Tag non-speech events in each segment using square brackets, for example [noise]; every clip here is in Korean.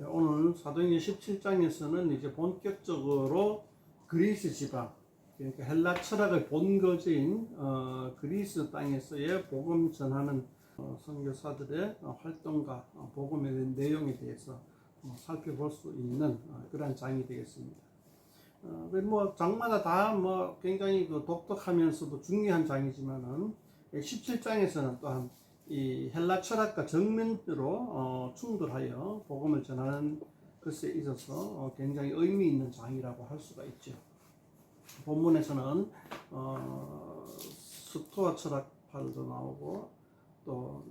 네, 오늘 사도행전 17장에서는 이제 본격적으로 그리스 지방, 그러니까 헬라 철학의 본거지인 어, 그리스 땅에서의 복음 전하는 어, 선교사들의 어, 활동과 어, 복음의 내용에 대해서 어, 살펴볼 수 있는 어, 그러한 장이 되겠습니다. 어, 그뭐 장마다 다 뭐 굉장히 그 독특하면서도 중요한 장이지만은 17장에서는 또한 이 헬라 철학과 정면으로 어, 충돌하여 복음을 전하는 것에 있어서 어, 굉장히 의미 있는 장이라고 할 수가 있죠. 본문에서는 어, 스토아 철학파도 나오고 또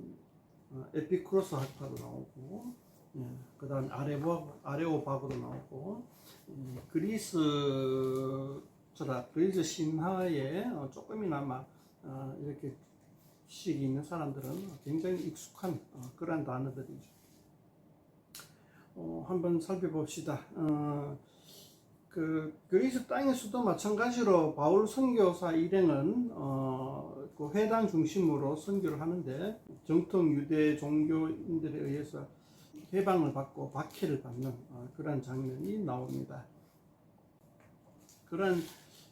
어, 에피쿠로스 학파도 나오고 예, 그다음 아레오 아레오바고도 나오고 이 그리스 철학 그리스 신화에 어, 조금이나마 어, 이렇게 식이 있는 사람들은 굉장히 익숙한 어, 그러한 단어들이죠. 어, 한번 살펴봅시다. 어, 그 그리스 땅에서도 마찬가지로 바울 선교사 일행은 어, 그 회당 중심으로 선교를 하는데 정통 유대 종교인들에 의해서 해방을 받고 박해를 받는 어, 그러한 장면이 나옵니다. 그런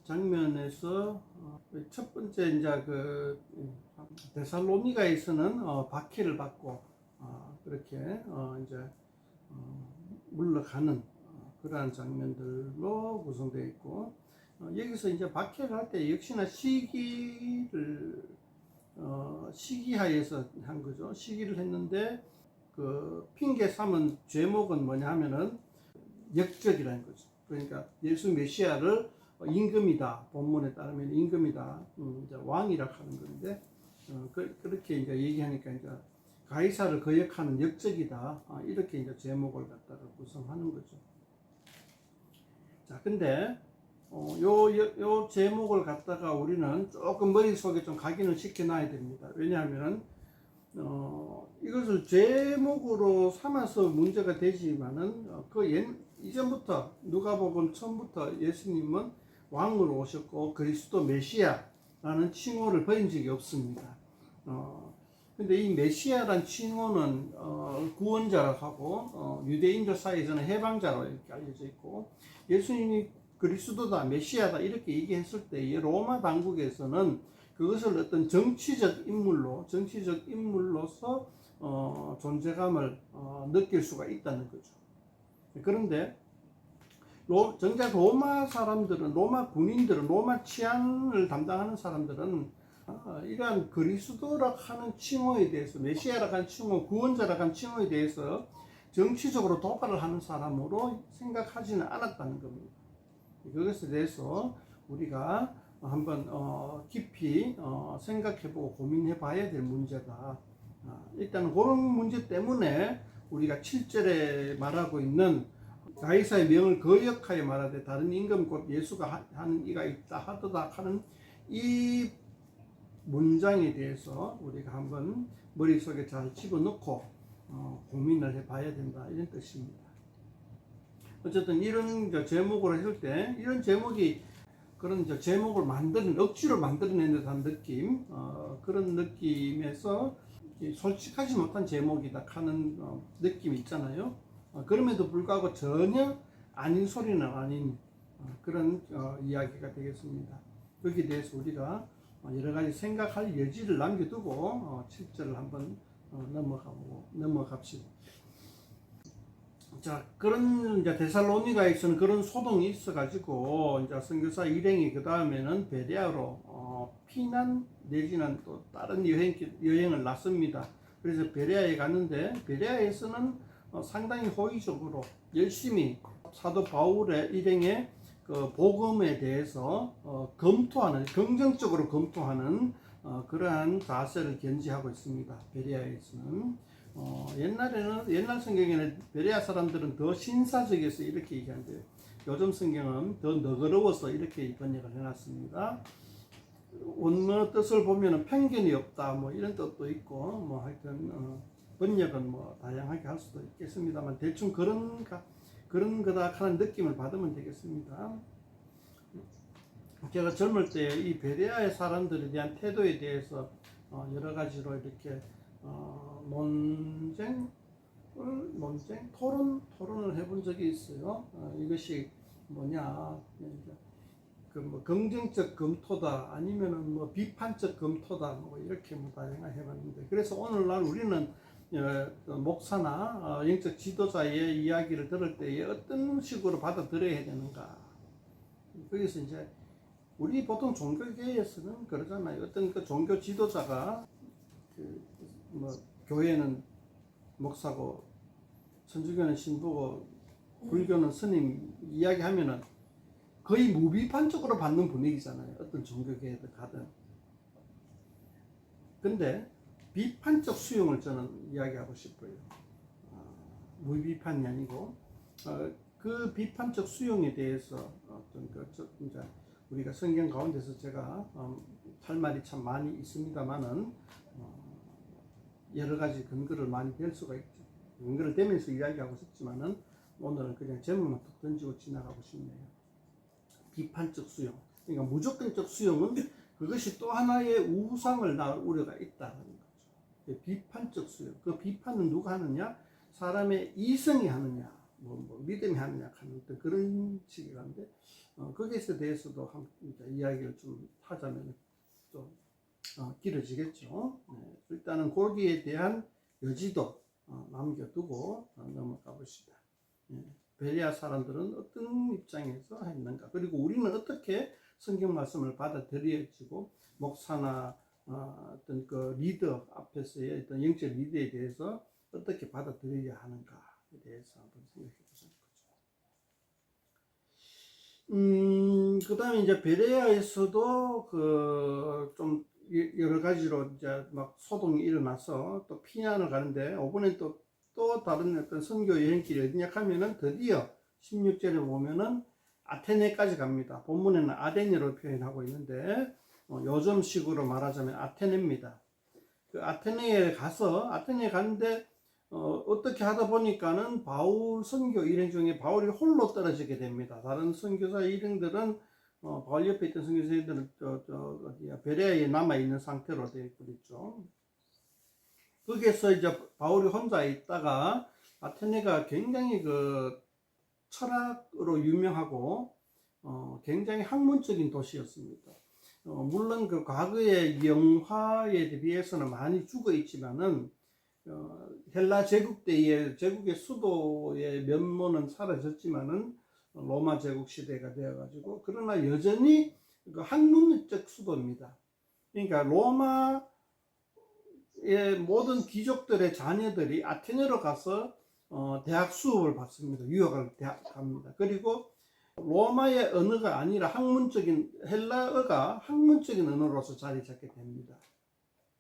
장면에서 어, 첫 번째 이제 그 데살로니가에서는 어, 박해를 받고 어, 그렇게 어, 이제 어, 물러가는 어, 그러한 장면들로 구성되어 있고 어, 여기서 이제 박해를 할 때 역시나 시기를 어, 시기하에서 한 거죠. 시기를 했는데 그 핑계 삼은 죄목은 뭐냐 하면은 역적이라는 거죠. 그러니까 예수 메시아를 임금이다. 본문에 따르면 임금이다. 음, 이제 왕이라 하는 건데 어, 그, 렇게 이제 얘기하니까 이제 가이사를 거역하는 역적이다. 아, 이렇게 이제 제목을 갖다가 구성하는 거죠. 자, 근데 어, 요, 요, 요 제목을 갖다가 우리는 조금 머릿속에 좀 각인을 시켜놔야 됩니다. 왜냐하면 어, 이것을 제목으로 삼아서 문제가 되지만은 어, 그 옛, 이전부터 누가복음 처음부터 예수님은 왕으로 오셨고 그리스도 메시아라는 칭호를 버린 적이 없습니다. 어, 근데 이 메시아란 칭호는 어, 구원자라고 하고 어, 유대인들 사이에서는 해방자로 이렇게 알려져 있고 예수님이 그리스도다 메시아다 이렇게 얘기했을 때이 로마 당국에서는 그것을 어떤 정치적 인물로 정치적 인물로서 어, 존재감을 어, 느낄 수가 있다는 거죠. 그런데 로, 정작 로마 사람들은 로마 군인들은 로마 치안을 담당하는 사람들은 어, 이러한 그리스도라 하는 칭호에 대해서 메시아라 하는 칭호 구원자라 하는 칭호에 대해서 정치적으로 도발을 하는 사람으로 생각하지는 않았다는 겁니다. 그것에 대해서 우리가 한번 어, 깊이 어, 생각해보고 고민해봐야 될 문제다. 아, 일단 그런 문제 때문에 우리가 7절에 말하고 있는 가이사의 명을 거역하여 말하되 다른 임금 곧 예수가 하는 이가 있다 하도다 하는 이 문장에 대해서 우리가 한번 머릿속에 잘 집어넣고 어, 고민을 해봐야 된다 이런 뜻입니다. 어쨌든 이런 제목을 했을 때 이런 제목이 그런 제목을 만드는 억지로 만들어낸 듯한 느낌 어, 그런 느낌에서 솔직하지 못한 제목이다 하는 어, 느낌이 있잖아요. 어, 그럼에도 불구하고 전혀 아닌 소리는 아닌 어, 그런 어, 이야기가 되겠습니다. 거기에 대해서 우리가 어, 여러 가지 생각할 여지를 남겨두고 어, 7절을 한번 어, 넘어가고 넘어갑시다. 자, 그런 이제 데살로니가에서는 그런 소동이 있어가지고 이제 선교사 일행이 그 다음에는 베레아로 어, 피난 내지는 또 다른 여행 여행을 났습니다. 그래서 베레아에 갔는데 베레아에서는 어, 상당히 호의적으로 열심히 사도 바울의 일행의 그 복음에 대해서 어, 검토하는 긍정적으로 검토하는 어, 그러한 자세를 견지하고 있습니다. 베레아에서는. 어, 옛날에는 옛날 성경에는 베레아 사람들은 더 신사적이어서 이렇게 얘기하는데 요즘 성경은 더 너그러워서 이렇게 번역을 해놨습니다. 원문의 뜻을 보면은 편견이 없다 뭐 이런 뜻도 있고 뭐 하여튼 어, 번역은 뭐 다양하게 할 수도 있겠습니다만 대충 그런 가, 그런 거다 하는 느낌을 받으면 되겠습니다. 제가 젊을 때 이 베레아의 사람들에 대한 태도에 대해서 어, 여러 가지로 이렇게 어, 논쟁 논쟁, 토론, 토론을 해본 적이 있어요. 어, 이것이 뭐냐, 그뭐 긍정적 검토다, 아니면은 뭐 비판적 검토다, 뭐 이렇게 뭐 다양하게 해봤는데, 그래서 오늘날 우리는 어, 그 목사나 어, 영적 지도자의 이야기를 들을 때에 어떤 식으로 받아들여야 되는가. 거기서 이제 우리 보통 종교계에서는 그러잖아요. 어떤 그 종교 지도자가 그 뭐 교회는 목사고 천주교는 신부고 불교는 스님 이야기하면은 거의 무비판적으로 받는 분위기잖아요. 어떤 종교계에도 가든. 근데 비판적 수용을 저는 이야기하고 싶어요. 어, 무비판이 아니고 어, 그 비판적 수용에 대해서 어떤 그 저- 이제 우리가 성경 가운데서 제가 어, 할 말이 참 많이 있습니다만은 어, 여러 가지 근거를 많이 댈 수가 있죠. 근거를 대면서 이야기하고 싶지만은 오늘은 그냥 제목만 툭 던지고 지나가고 싶네요. 비판적 수용. 그러니까 무조건적 수용은 그것이 또 하나의 우상을 낳을 우려가. 그 비판적 수용. 그 비판은 누가 하느냐? 사람의 이성이 하느냐, 뭐, 뭐 믿음이 하느냐 하는 그런 식이 가는데 어, 거기에 대해서도 한 이야기를 좀 하자면 또 어, 길어지겠죠. 네, 일단은 거기에 대한 여지도 어, 남겨두고 어, 넘어가 봅시다. 예, 베리아 사람들은 어떤 입장에서 했는가? 그리고 우리는 어떻게 성경 말씀을 받아들여지고 목사나 어, 어떤 그 리더 앞에서의 어떤 영적 리더에 대해서 어떻게 받아들여야 하는가에 대해서 한번 생각해 보자는 거죠. 음, 그 다음에 이제 베레아에서도 그 좀 여러 가지로 이제 막 소동이 일어나서 또 피난을 가는데 이번엔 또, 또 다른 어떤 선교 여행길이 어디냐 하면은 드디어 16절에 보면은 아테네까지 갑니다. 본문에는 아데니로 표현하고 있는데 어, 요즘식으로 말하자면 아테네입니다. 그 아테네에 가서 아테네에 갔는데 어, 어떻게 하다 보니까는 바울 선교 일행 중에 바울이 홀로 떨어지게 됩니다. 다른 선교사 일행들은 어, 바울 옆에 있던 선교사 일행들은 저, 저 어디야 베레아에 남아 있는 상태로 되어 있죠. 거기에서 이제 바울이 혼자 있다가 아테네가 굉장히 그 철학으로 유명하고 어, 굉장히 학문적인 도시였습니다. 어, 물론 그 과거의 영화에 비해서는 많이 죽어 있지만은 어, 헬라 제국 때의 제국의 수도의 면모는 사라졌지만은 로마 제국 시대가 되어가지고 그러나 여전히 그 학문적 수도입니다. 그러니까 로마의 모든 귀족들의 자녀들이 아테네로 가서 어, 대학 수업을 받습니다. 유학을 대학 갑니다. 그리고 로마의 언어가 아니라 학문적인 헬라어가 학문적인 언어로서 자리 잡게 됩니다.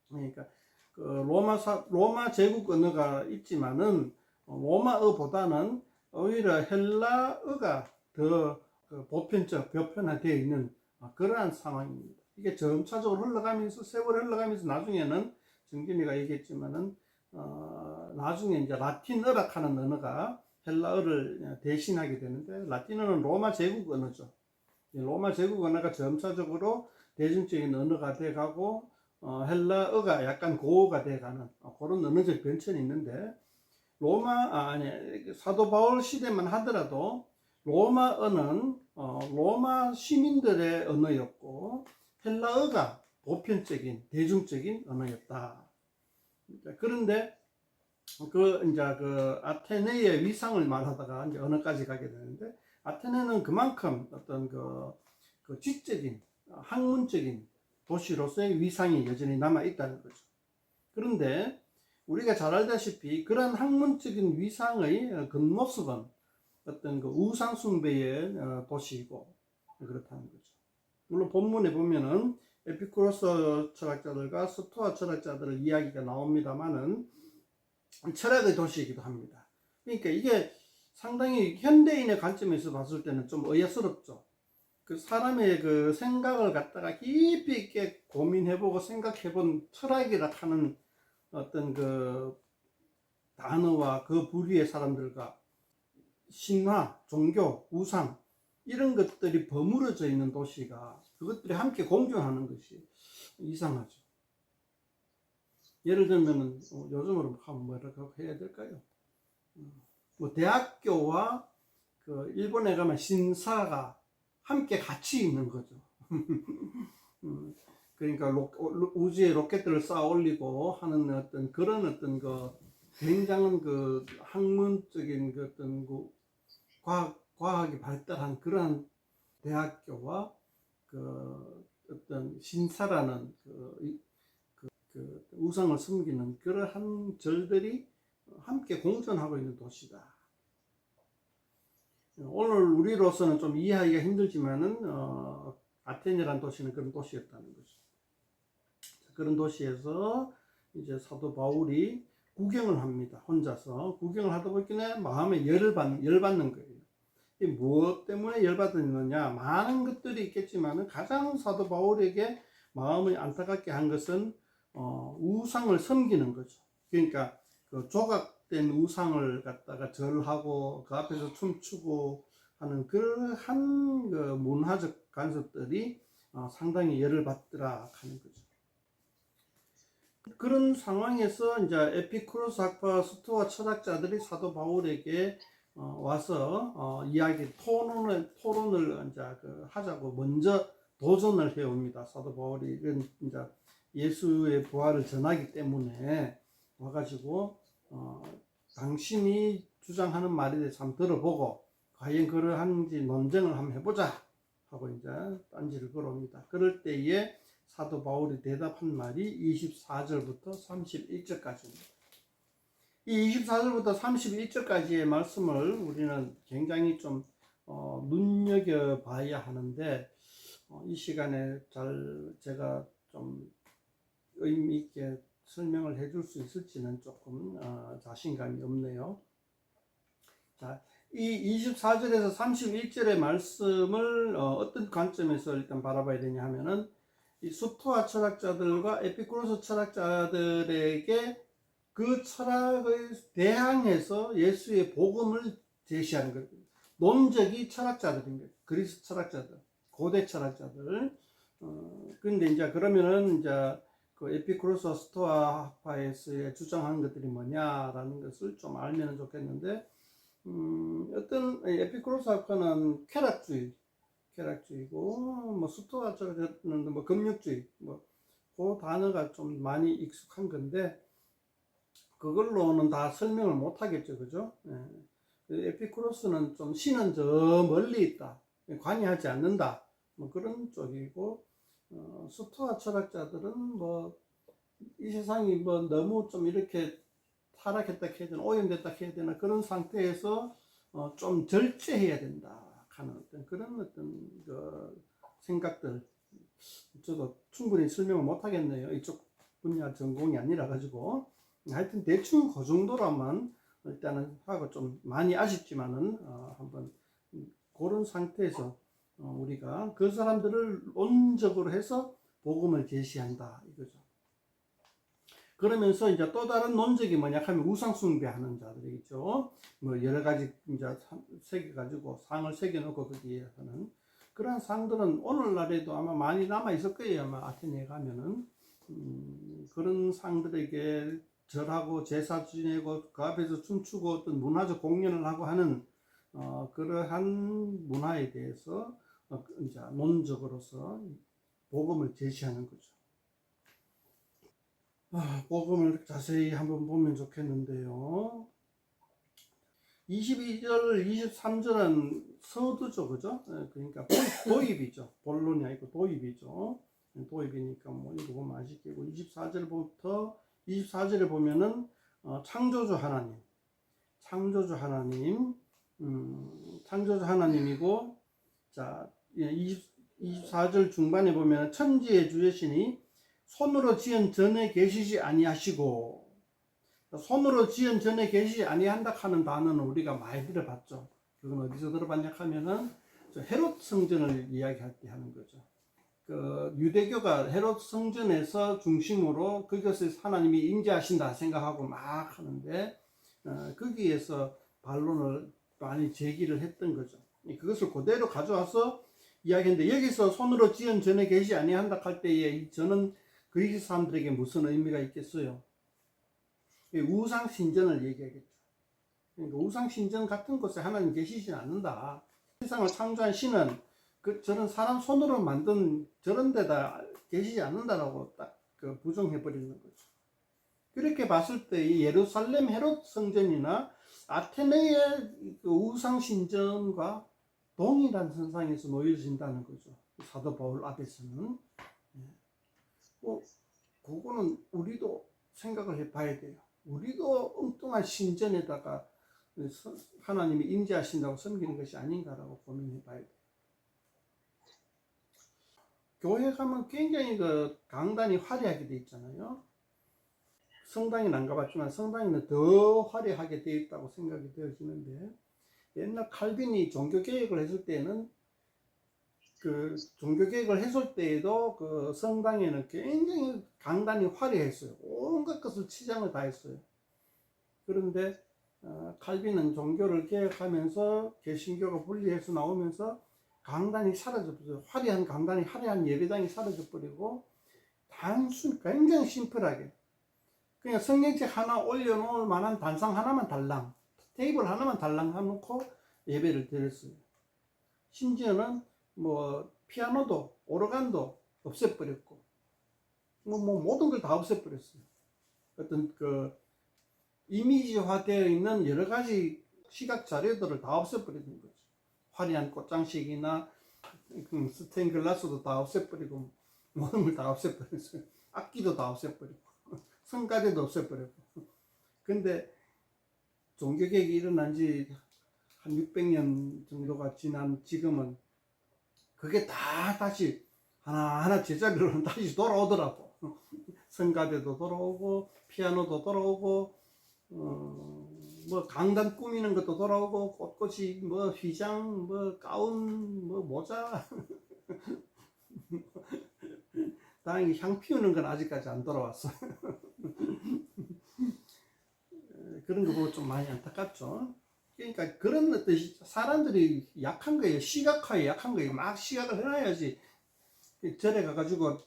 그러니까 그 로마 사 로마 제국 언어가 있지만은 로마어보다는 오히려 헬라어가 더그 보편적 보편화되어 있는 그러한 상황입니다. 이게 점차적으로 흘러가면서 세월 흘러가면서 나중에는 정균이가 얘기했지만은 어, 나중에 이제 라틴어라 하는 언어가 헬라어를 대신하게 되는데 라틴어는 로마 제국 언어죠. 이 로마 제국 언어가 점차적으로 대중적인 언어가 돼가고 어, 헬라어가 약간 고어가 돼가는 어, 그런 언어적 변천이 있는데 로마 아, 아니 사도 바울 시대만 하더라도 로마어는 어, 로마 시민들의 언어였고 헬라어가 보편적인 대중적인 언어였다. 그런데 그 이제 그 아테네의 위상을 말하다가 이제 언어까지 가게 되는데 아테네는 그만큼 어떤 그, 그 지적인 학문적인 도시로서의 위상이 여전히 남아 있다는 거죠. 그런데 우리가 잘 알다시피 그러한 학문적인 위상의 겉모습은 어떤 그 우상 숭배의 어, 도시이고 그렇다는 거죠. 물론 본문에 보면은 에피쿠로스 철학자들과 스토아 철학자들의 이야기가 나옵니다만은 철학의 도시이기도 합니다. 그러니까 이게 상당히 현대인의 관점에서 봤을 때는 좀 의아스럽죠. 그 사람의 그 생각을 갖다가 깊이 있게 고민해보고 생각해본 철학이라 하는 어떤 그 단어와 그 부류의 사람들과 신화, 종교, 우상 이런 것들이 버무려져 있는 도시가 그것들이 함께 공존하는 것이 이상하죠. 예를 들면은 어, 요즘으로 하면 뭐라고 해야 될까요? 뭐 대학교와 그 일본에 가면 신사가 함께 같이 있는 거죠. [laughs] 음, 그러니까 로, 로- 우주에 로켓들을 쌓아 올리고 하는 어떤 그런 어떤 그 굉장한 그 학문적인 그 어떤 그 과학 과학이 발달한 그러한 대학교와 그 어떤 신사라는 그, 이- 그, 그 우상을 섬기는 그러한 절들이 함께 공존하고 있는 도시다. 오늘 우리로서는 좀 이해하기가 힘들지만은 어, 아테네라는 도시는 그런 도시였다는 거죠. 그런 도시에서 이제 사도 바울이 구경을 합니다. 혼자서 구경을 하다 보니까 마음에 열을 받, 열받는 거예요. 이 무엇 때문에 열받았느냐? 많은 것들이 있겠지만은 가장 사도 바울에게 마음을 안타깝게 한 것은 어, 우상을 섬기는 거죠. 그러니까 그 조각된 우상을 갖다가 절하고 그 앞에서 춤추고 하는 그러한 그 문화적 간섭들이 어, 상당히 열을 받더라 하는 거죠. 그런 상황에서 이제 에피쿠로스 학파 스토아 철학자들이 사도 바울에게 어, 와서 어, 이야기 토론을 토론을 이제 그 하자고 먼저 도전을 해옵니다. 사도 바울이 이제 예수의 부활을 전하기 때문에 와가지고 어, 당신이 주장하는 말에 대해서 한번 들어보고 과연 그러한지 논쟁을 한번 해보자 하고 이제 딴지를 걸어옵니다. 그럴 때에 사도 바울이 대답한 말이 24절부터 31절까지입니다. 이 24절부터 31절까지의 말씀을 우리는 굉장히 좀 어, 눈여겨 봐야 하는데 어, 이 시간에 잘 제가 좀 의미 있게 설명을 해줄 수 있을지는 조금 어, 자신감이 없네요. 자, 이 24절에서 31절의 말씀을 어, 떤 관점에서 일단 바라봐야 되냐 하면은 이 수토아 철학자들과 에피쿠로스 철학자들에게 그 철학을 대항해서 예수의 복음을 제시하는 거예요. 논적이 철학자들인 거예요. 그리스 철학자들, 고대 철학자들. 어, 근데 이제 그러면은 이제 그 에피쿠로스와 스토아파에서의 주장하는 것들이 뭐냐라는 것을 좀 알면 좋겠는데, 음, 어떤 에피쿠로스 학파는 쾌락주의, 쾌락주의고, 뭐 스토아 쪽에서는 뭐 금육주의, 뭐그 단어가 좀 많이 익숙한 건데, 그걸로는 다 설명을 못 하겠죠, 그죠? 예. 그 에피쿠로스는 좀 신은 저 멀리 있다, 관여하지 않는다, 뭐 그런 쪽이고, 어, 스토아 철학자들은 뭐 이 세상이 뭐 너무 좀 이렇게 타락했다 해야 되나 오염됐다 해야 되나 그런 상태에서 어, 좀 절제해야 된다 하는 어떤 그런 어떤 그 생각들. 저도 충분히 설명을 못 하겠네요. 이쪽 분야 전공이 아니라 가지고. 하여튼 대충 그 정도라만 일단은 하고 좀 많이 아쉽지만은 어, 한번 그런 상태에서 어, 우리가 그 사람들을 논적으로 해서 복음을 제시한다 이거죠. 그러면서 이제 또 다른 논적이 뭐냐 하면 우상 숭배하는 자들이겠죠. 뭐 여러 가지 이제 새겨 가지고 상을 새겨 놓고 거기에 하는 그러한 상들은 오늘날에도 아마 많이 남아 있을 거예요. 아마 아테네에 가면은 음, 그런 상들에게 절하고 제사 지내고 그 앞에서 춤추고 어떤 문화적 공연을 하고 하는 어, 그러한 문화에 대해서 어, 이제 논적으로서 복음을 제시하는 거죠. 아, 복음을 자세히 한번 보면 좋겠는데요. 22절, 23절은 서두죠, 그죠? 예, 그러니까 도- 도입이죠. 본론이 아니고 도입이죠. 예, 도입이니까 뭐 이거 보면 아시겠고 24절부터 24절에 보면은 어, 창조주 하나님, 창조주 하나님, 음, 창조주 하나님이고 자, 예, 20, 24절 중반에 보면 천지의 주여신이 손으로 지은 전에 계시지 아니하시고 손으로 지은 전에 계시지 아니한다 하는 단어는 우리가 많이 들어봤죠. 그건 어디서 들어봤냐 하면은 저 헤롯 성전을 이야기할 때 하는 거죠. 그 유대교가 헤롯 성전에서 중심으로 그것을 하나님이 임재하신다 생각하고 막 하는데 어, 거기에서 반론을 많이 제기를 했던 거죠. 그것을 그대로 가져와서 이야기했는데 여기서 손으로 지은 전에 계시 아니한다 할 때에 이 저는 그리스 사람들에게 무슨 의미가 있겠어요? 이 우상 신전을 얘기하겠죠. 그러니까 우상 신전 같은 곳에 하나님 계시지 않는다. 세상을 창조한 신은 그 저런 사람 손으로 만든 저런 데다 계시지 않는다라고 딱 그 부정해 버리는 거죠. 그렇게 봤을 때 이 예루살렘 헤롯 성전이나 아테네의 그 우상 신전과 동일한 선상에서 놓여진다는 거죠. 사도 바울 앞에서는. 예. 뭐, 그거는 우리도 생각을 해 봐야 돼요. 우리도 엉뚱한 신전에다가 서- 하나님이 임재하신다고 섬기는 것이 아닌가라고 고민해 봐야 돼요. 교회 가면 굉장히 그 강단이 화려하게 돼 있잖아요. 성당에는 안 가봤지만 성당에는 더 화려하게 되어 있다고 생각이 되어지는데 옛날 칼빈이 종교 개혁을 했을 때는 그 종교 개혁을 했을 때에도 그 성당에는 굉장히 강단이 화려했어요. 온갖 것을 치장을 다 했어요. 그런데 어, 칼빈은 종교를 개혁하면서 개신교가 분리해서 나오면서 강단이 사라져버려요. 화려한 강단이 화려한 예배당이 사라져버리고 단순 굉장히 심플하게 그냥 성경책 하나 올려놓을 만한 단상 하나만 달랑 테이블 하나만 달랑 해놓고 예배를 드렸어요. 심지어는 뭐 피아노도 오르간도 없애버렸고 뭐, 뭐 모든 걸 다 없애버렸어요. 어떤 그 이미지화되어 있는 여러 가지 시각 자료들을 다 없애버리는 거죠. 화려한 꽃장식이나 그 스테인 글라스도 다 없애버리고 모든 걸 다 없애버렸어요. 악기도 다 없애버리고 [laughs] 성가대도 없애버렸고. 근데 종교개혁이 일어난 지 한 600년 정도가 지난 지금은 그게 다 다시 하나하나 제자리로 [laughs] 다시 돌아오더라고. [laughs] 성가대도 돌아오고, 피아노도 돌아오고, 어, 뭐 강단 꾸미는 것도 돌아오고, 꽃꽃이 뭐 휘장, 뭐 가운, 뭐 모자. [laughs] 다행히 향 피우는 건 아직까지 안 돌아왔어. 그런 거 보고 좀 많이 안타깝죠. 그러니까 그런 어떤 사람들이 약한 거예요. 시각화에 약한 거예요. 막 시각을 해놔야지. 절에 가가지고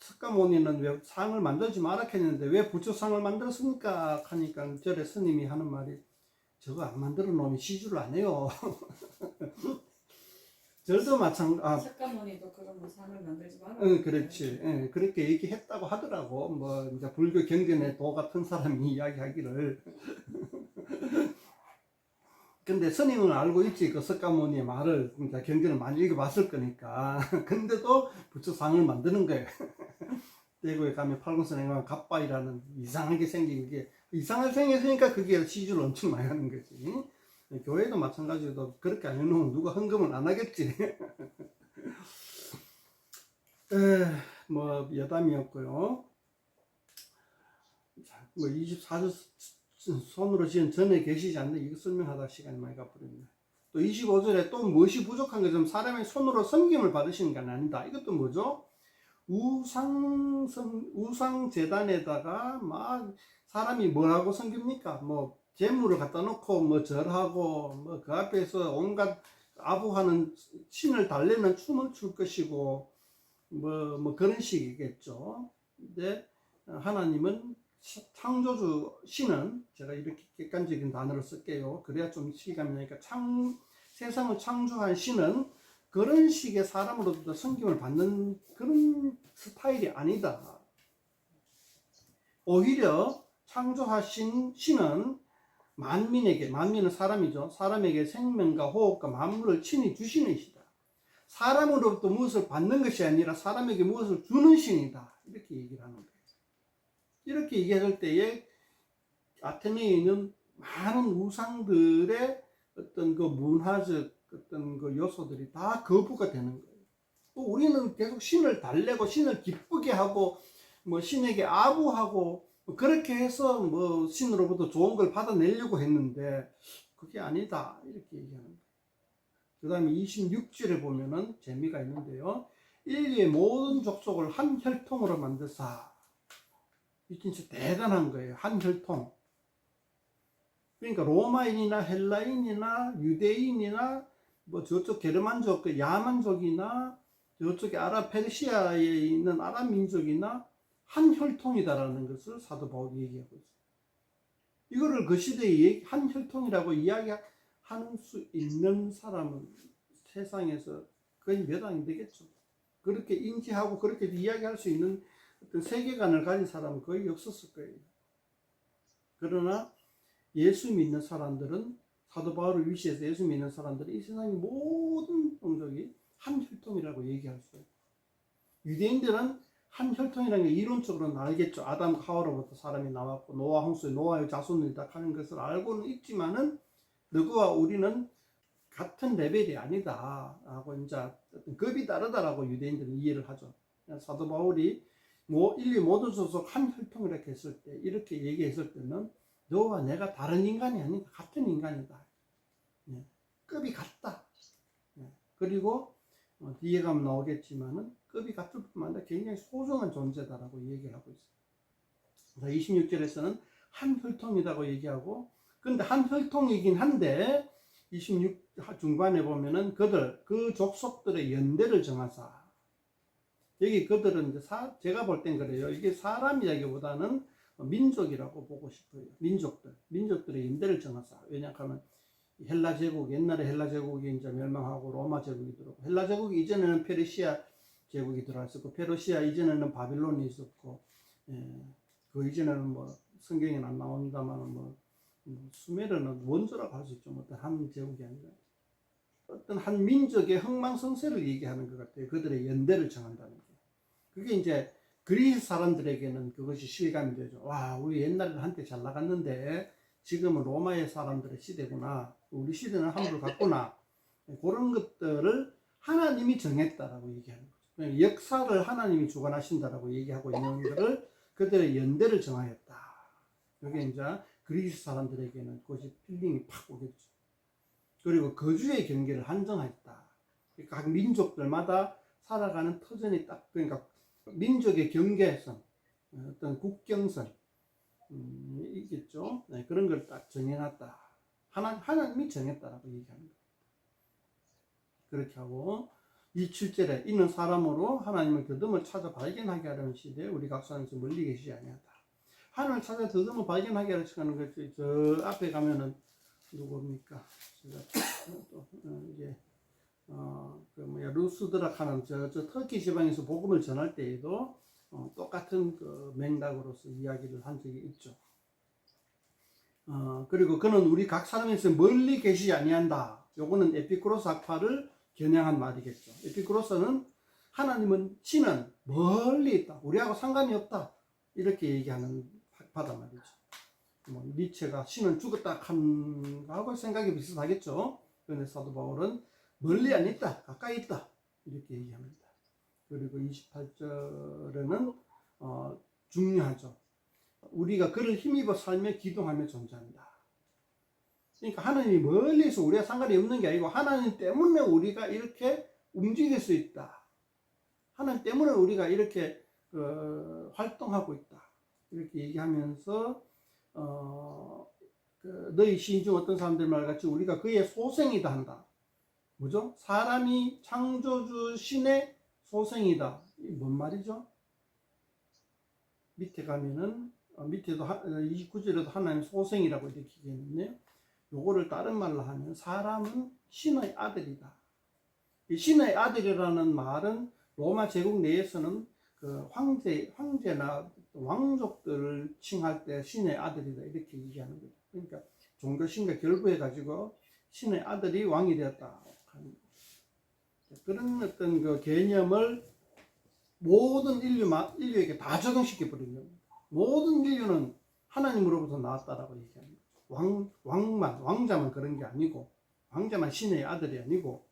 석가모니는 왜 상을 만들지 마라 했는데 왜 부처상을 만들었습니까? 하니까 절에 스님이 하는 말이 저거 안 만들어 놓으면 시주를 안 해요. [laughs] 절도 마찬가지. 아, 석가모니도 그런 뭐 상을 만들지 마라. 응, 그렇지. 예, 그렇게 얘기했다고 하더라고. 뭐, 이제 불교 경전의 도 같은 사람이 이야기하기를. [laughs] 근데 스님은 알고 있지. 그 석가모니의 말을. 그러니까 경전을 많이 읽어봤을 거니까. [laughs] 근데도 부처상을 만드는 거예요. [laughs] 대구에 가면 팔공선에 가면 갑바이라는 이상하게 생긴 게, 이상하게 생겼으니까 그게 시주를 엄청 많이 하는 거지. 교회도 마찬가지로 그렇게 안 해놓으면 누가 헌금을 안 하겠지. [laughs] 에, 뭐 여담이었고요. 자, 뭐 24주 손으로 지은 전에 계시지 않는 이거 설명하다 시간이 많이 가버렸네. 또 25절에 또 무엇이 부족한 것은 사람의 손으로 섬김을 받으시는 게 아니다. 이것도 뭐죠? 우상 성 우상 재단에다가 막 사람이 뭐라고 섬깁니까? 뭐 재물을 갖다 놓고 뭐 절하고 뭐 그 앞에서 온갖 아부하는 신을 달래는 춤을 출 것이고 뭐, 뭐 그런 식이겠죠. 근데 하나님은 창조주 신은 제가 이렇게 객관적인 단어를 쓸게요. 그래야 좀 시감이 나니까 창, 세상을 창조한 신은 그런 식의 사람으로부터 섬김을 받는 그런 스타일이 아니다. 오히려 창조하신 신은 만민에게, 만민은 사람이죠. 사람에게 생명과 호흡과 만물을 친히 주시는 시다. 사람으로부터 무엇을 받는 것이 아니라 사람에게 무엇을 주는 신이다. 이렇게 얘기를 하는 거예요. 이렇게 얘기할 때에 아테네에 있는 많은 우상들의 어떤 그 문화적 어떤 그 요소들이 다 거부가 되는 거예요. 또 우리는 계속 신을 달래고 신을 기쁘게 하고 뭐 신에게 아부하고 뭐 그렇게 해서 뭐 신으로부터 좋은 걸 받아내려고 했는데 그게 아니다. 이렇게 얘기하는 거예요. 그 다음에 26절에 보면은 재미가 있는데요. 인류의 모든 족속을 한 혈통으로 만드사. 이 진짜 대단한 거예요. 한 혈통. 그러니까 로마인이나 헬라인이나 유대인이나 뭐 저쪽 게르만족, 그 야만족이나 저쪽에 아랍 페르시아에 있는 아랍 민족이나 한 혈통이다라는 것을 사도 바울이 얘기하고 있어요. 이거를 그 시대의 한 혈통이라고 이야기하는 수 있는 사람은 세상에서 거의 몇 안 되겠죠. 그렇게 인지하고 그렇게 이야기할 수 있는 어떤 세계관을 가진 사람은 거의 없었을 거예요. 그러나 예수 믿는 사람들은 사도 바울을 위시해서 예수 믿는 사람들은 이 세상의 모든 종족이 한 혈통이라고 얘기할 수 있어요. 유대인들은 한 혈통이라는 게 이론적으로는 알겠죠. 아담 하와로부터 사람이 나왔고 노아 홍수에 노아의 자손이다 하는 것을 알고는 있지만은 너희와 우리는 같은 레벨이 아니다 하고 이제 급이 다르다라고 유대인들은 이해를 하죠. 사도 바울이 뭐 인류 모든 소속 한 혈통이라 했을 때 이렇게 얘기했을 때는 너와 내가 다른 인간이 아니다 같은 인간이다. 예, 급이 같다. 예, 그리고 어, 뒤에 가면 나오겠지만은 급이 같을 뿐만 아니라 굉장히 소중한 존재다라고 얘기를 하고 있어요. 26절에서는 한 혈통이라고 얘기하고 근데 한 혈통이긴 한데 26 중반에 보면은 그들 그 족속들의 연대를 정하사 여기 그들은 이제 사, 제가 볼 땐 그래요. 이게 사람이라기보다는 민족이라고 보고 싶어요. 민족들 민족들의 연대를 정하사 왜냐하면 헬라 제국 옛날에 헬라 제국이 이제 멸망하고 로마 제국이 들어오고 헬라 제국이 이전에는 페르시아 제국이 들어왔었고 페르시아 이전에는 바빌론이 있었고 예, 그 이전에는 뭐 성경에는 안 나온다만 뭐, 뭐 수메르는 원조라고 할 수 있죠. 뭐 어떤 한 제국이 아니라 어떤 한 민족의 흥망성쇠를 얘기하는 것 같아요. 그들의 연대를 정한다는 게 그게 이제 그리스 사람들에게는 그것이 실감이 되죠. 와, 우리 옛날에는 한때 잘 나갔는데 지금은 로마의 사람들의 시대구나. 우리 시대는 함부로 갔구나. 그런 것들을 하나님이 정했다라고 얘기하는. 그러니까 역사를 하나님이 주관하신다라고 얘기하고 있는 것을 그들의 연대를 정하였다. 이게 이제 그리스 사람들에게는 그것이 필링이 팍 오겠죠. 그리고 거주의 경계를 한정했다. 각 민족들마다 살아가는 터전이 딱 그러니까 민족의 경계선, 어떤 국경선 음, 있겠죠. 네, 그런 걸 딱 정해놨다. 하나, 하나님이 정했다라고 얘기하는 거예요. 그렇게 하고, 이 7절에 있는 사람으로 하나님을 더듬어 찾아 발견하게 하려는 시대에 우리 각사는서 멀리 계시지 아니하다. 하나님을 찾아 더듬어 발견하게 하려는 것이 저 앞에 가면은 누굽니까? 제가 또 어, 이제 어그 뭐야 루스드락 하는 저, 저 터키 지방에서 복음을 전할 때에도 어, 똑같은 그 맥락으로서 이야기를 한 적이 있죠. 어, 그리고 그는 우리 각 사람에서 멀리 계시지 아니한다. 요거는 에피쿠로스 학파를 겨냥한 말이겠죠. 에피쿠로스는 하나님은 신은 멀리 있다. 우리하고 상관이 없다. 이렇게 얘기하는 학파단 말이죠. 뭐 니체가 신은 죽었다 한 거하고 생각이 비슷하겠죠. 그런데 사도 바울은 멀리 안 있다. 가까이 있다. 이렇게 얘기합니다. 그리고 28절에는 어, 중요하죠. 우리가 그를 힘입어 살며 기도하며 존재한다. 그러니까 하나님이 멀리서 우리가 상관이 없는 게 아니고 하나님 때문에 우리가 이렇게 움직일 수 있다. 하나님 때문에 우리가 이렇게 어, 활동하고 있다. 이렇게 얘기하면서 어, 그 너희 시인 중 어떤 사람들 말같이 우리가 그의 소생이다 한다. 뭐죠? 사람이 창조주 신의 소생이다. 이뭔 말이죠? 밑에 가면은 어, 밑에도 29절에도 하나님 소생이라고 이렇게 얘기했네요. 요거를 다른 말로 하면 사람은 신의 아들이다. 이 신의 아들이라는 말은 로마 제국 내에서는 그 황제 황제나 왕족들을 칭할 때 신의 아들이다 이렇게 얘기하는 거죠. 그러니까 종교 신과 결부해 가지고 신의 아들이 왕이 되었다. 그런 어떤 그 개념을 모든 인류 인류에게 다 적용시켜 버린 겁니다. 모든 인류는 하나님으로부터 나왔다라고 얘기합니다. 왕, 왕만, 왕자만 그런 게 아니고, 왕자만 신의 아들이 아니고,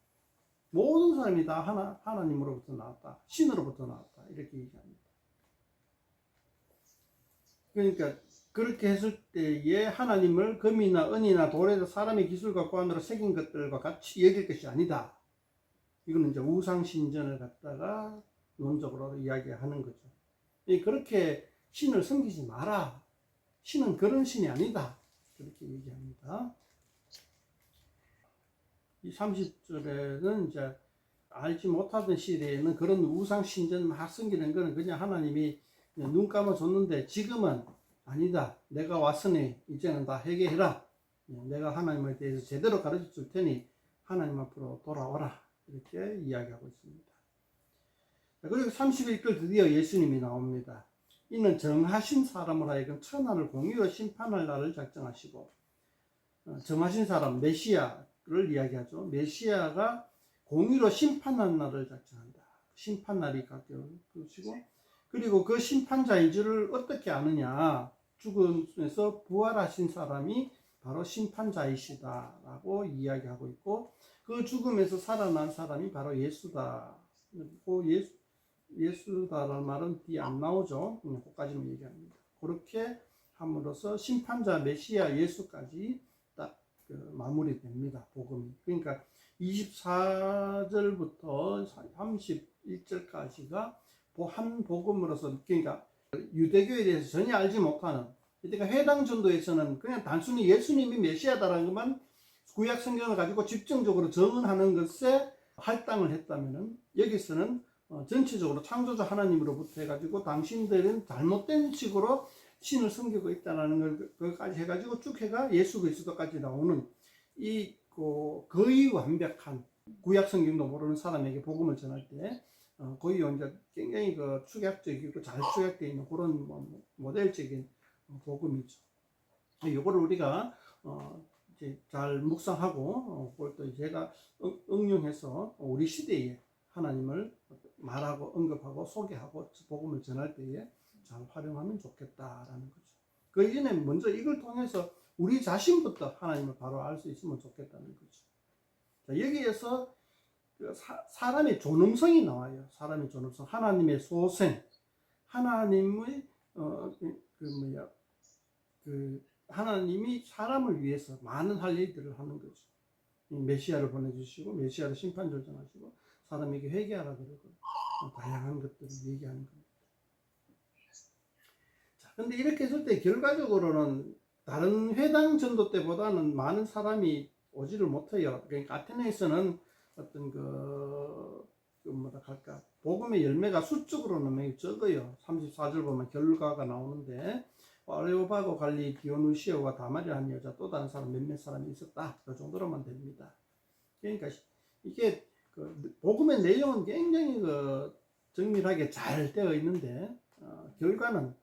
모든 사람이 다 하나, 하나님으로부터 나왔다. 신으로부터 나왔다. 이렇게 얘기합니다. 그러니까, 그렇게 했을 때에 하나님을 금이나 은이나 돌에서 사람의 기술과 고안으로 새긴 것들과 같이 여길 것이 아니다. 이거는 이제 우상신전을 갖다가 논적으로 이야기하는 거죠. 그렇게 신을 섬기지 마라. 신은 그런 신이 아니다. 그렇게 얘기합니다. 이 30절에는 이제 알지 못하던 시대에는 그런 우상 신전 막 섬기는 거는 그냥 하나님이 눈 감아 줬는데 지금은 아니다. 내가 왔으니 이제는 다 회개해라. 예, 내가 하나님에 대해서 제대로 가르쳐 줄 테니 하나님 앞으로 돌아와라. 이렇게 이야기하고 있습니다. 자, 그리고 31절 드디어 예수님이 나옵니다. 이는 정하신 사람으로 하여금 천하를 공의로 심판할 날을 작정하시고 어, 정하신 사람 메시아를 이야기하죠. 메시아가 공의로 심판하는 날을 작정한다. 심판 날이 가까운 것이고 그리고 그 심판자인 줄을 어떻게 아느냐? 죽음에서 부활하신 사람이 바로 심판자이시다라고 이야기하고 있고 그 죽음에서 살아난 사람이 바로 예수다. 그 예수 예수다라는 말은 뒤에 안 나오죠. 음, 그까지만 얘기합니다. 그렇게 함으로써 심판자 메시아 예수까지 딱 그 마무리됩니다. 복음이. 그러니까 24절부터 31절까지가 한 복음으로서 그러니까 유대교에 대해서 전혀 알지 못하는 그러니까 해당 전도에서는 그냥 단순히 예수님이 메시아다라는 것만 구약 성경을 가지고 집중적으로 정언하는 것에 할당을 했다면은 여기서는 어, 전체적으로 창조주 하나님으로부터 해가지고 당신들은 잘못된 식으로 신을 섬기고 있다는 걸 그까지 해가지고 쭉 해가 예수 그리스도까지 나오는 이 그, 거의 완벽한 구약 성경도 모르는 사람에게 복음을 전할 때 어, 거의 이제 굉장히 그 축약적이고 잘 축약되어 있는 그런 뭐 모델적인 어, 복음이죠. 이거를 우리가 어, 이제 잘 묵상하고 어, 그걸 또 제가 응- 응용해서 우리 시대에 하나님을 말하고 언급하고 소개하고 복음을 전할 때에 잘 활용하면 좋겠다라는 거죠. 그 이전에 먼저 이걸 통해서 우리 자신부터 하나님을 바로 알 수 있으면 좋겠다는 거죠. 자, 여기에서 그 사, 사람의 존엄성이 나와요. 사람의 존엄성, 하나님의 소생, 하나님의 어, 그, 그 뭐야, 그 하나님이 사람을 위해서 많은 할 일들을 하는 거죠. 이 메시아를 보내주시고 메시아를 심판절 전하시고 사람에게 회개하라 그러고 어, 다양한 것들을 얘기하는 겁니다. 자, 근데 이렇게 했을 때 결과적으로는 다른 회당 전도 때보다는 많은 사람이 오지를 못해요. 그러니까 아테네에서는 어떤 그, 그 뭐라 할까 복음의 열매가 수적으로는 매우 적어요. 34절 보면 결과가 나오는데 아레오바고 갈리 디오누시오와 다말이라는 여자 또 다른 사람 몇몇 사람이 있었다. 그 정도로만 됩니다. 그러니까 이게 그 복음의 내용은 굉장히 그 정밀하게 잘 되어 있는데 어, 결과는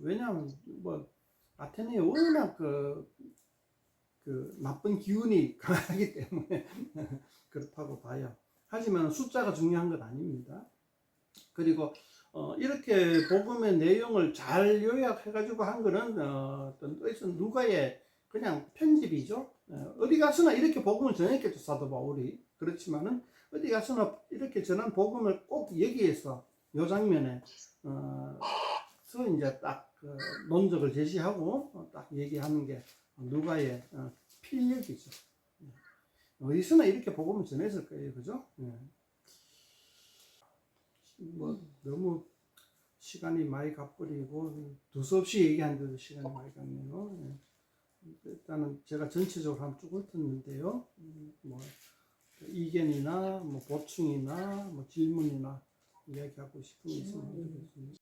왜냐하면 뭐 아테네에 워낙 그, 그 나쁜 기운이 [laughs] 강하기 때문에 그렇다고 봐요. 하지만 숫자가 중요한 건 아닙니다. 그리고 어, 이렇게 복음의 내용을 잘 요약해가지고 한 거는 어, 어떤 누가의 그냥 편집이죠. 어, 어디 가서나 이렇게 복음을 전했겠죠 사도 바울이. 그렇지만은 어디 가서나 이렇게 전한 복음을 꼭 여기에서 요 장면에 어, 서 이제 딱 그 논적을 제시하고 어, 딱 얘기하는 게 누가의 어, 필력이죠. 예. 어디서나 이렇게 복음을 전했을 거예요, 그죠? 예. 뭐 너무 시간이 많이 가버리고 두서없이 얘기하는데도 시간이 많이 갔네요. 예. 일단은 제가 전체적으로 한번 쭉 훑었는데요. 음, 뭐 이견이나 뭐 보충이나 뭐 질문이나 이야기하고 싶은 게 있으면. 드리겠습니다.